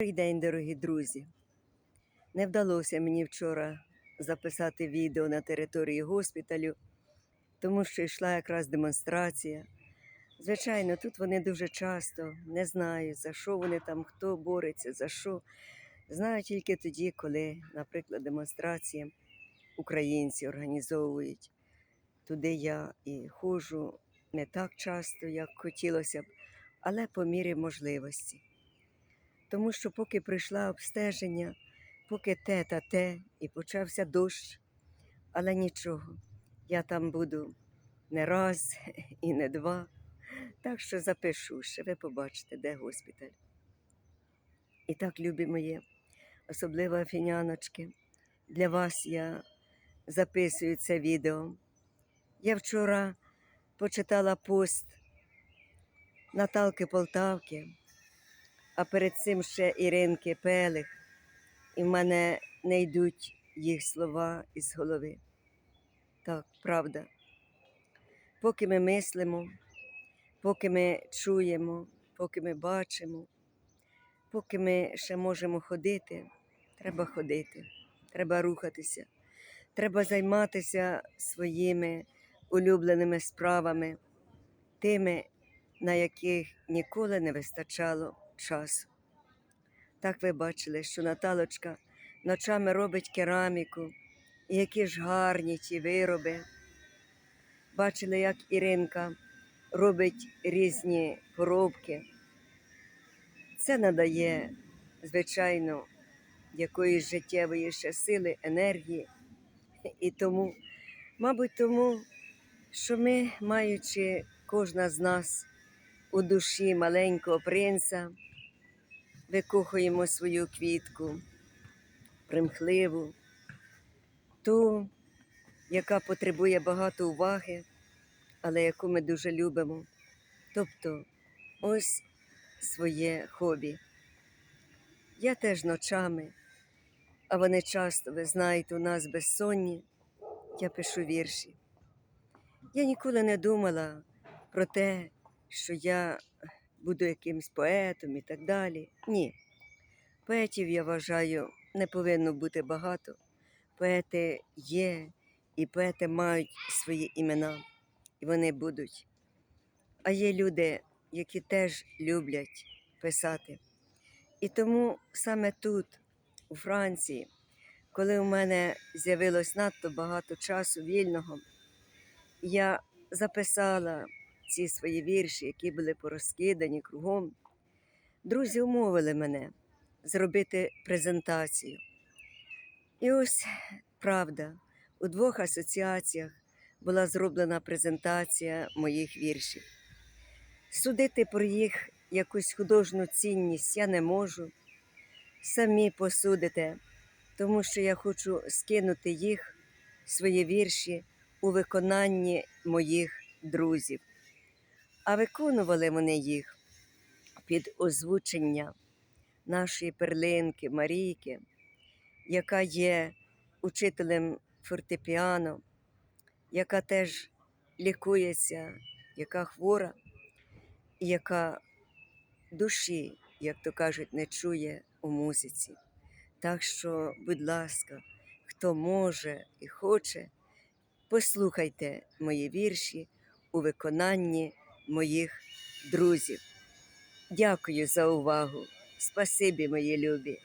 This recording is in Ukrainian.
Добрий день, дорогі друзі. Не вдалося мені вчора записати відео на території госпіталю, тому що йшла якраз демонстрація. Звичайно, тут вони дуже часто не знають, за що вони там, хто бореться, за що. Знають тільки тоді, коли, наприклад, демонстрації українці організовують. Туди я і ходжу не так часто, як хотілося б, але по мірі можливості. Тому що поки прийшла обстеження, поки те та те, і почався дощ, але нічого, я там буду не раз і не два. Так що запишу ще, ви побачите, де госпіталь. І так, любі мої, особливо афіняночки, для вас я записую це відео. Я вчора почитала пост Наталки Полтавки, а перед цим ще Іринки Пелих, і в мене не йдуть їх слова із голови. Так, правда. Поки ми мислимо, поки ми чуємо, поки ми бачимо, поки ми ще можемо ходити, треба ходити, треба рухатися, треба займатися своїми улюбленими справами, тими, на яких ніколи не вистачало часу. Так ви бачили, що Наталочка ночами робить кераміку, і які ж гарні ті вироби. Бачили, як Іринка робить різні коробки. Це надає, звичайно, якоїсь життєвої ще сили, енергії. І тому, мабуть, тому, що ми, маючи кожна з нас у душі маленького принца, викохуємо свою квітку, примхливу, ту, яка потребує багато уваги, але яку ми дуже любимо. Тобто ось своє хобі. Я теж ночами, а вони часто, ви знаєте, у нас безсонні, я пишу вірші. Я ніколи не думала про те, що я буду якимсь поетом і так далі. Ні. Поетів, я вважаю, не повинно бути багато. Поети є, і поети мають свої імена, і вони будуть. А є люди, які теж люблять писати. І тому саме тут, у Франції, коли у мене з'явилось надто багато часу вільного, я записала ці свої вірші, які були порозкидані кругом. Друзі умовили мене зробити презентацію. І ось правда, у двох асоціаціях була зроблена презентація моїх віршів. Судити про їх якусь художню цінність я не можу. Самі посудите, тому що я хочу скинути їх, свої вірші, у виконанні моїх друзів. А виконували вони їх під озвучення нашої перлинки Марійки, яка є учителем фортепіано, яка теж лікується, яка хвора, яка душі, як то кажуть, не чує у музиці. Так що, будь ласка, хто може і хоче, послухайте мої вірші у виконанні моїх друзів. Дякую за увагу. Спасибі, мої любі.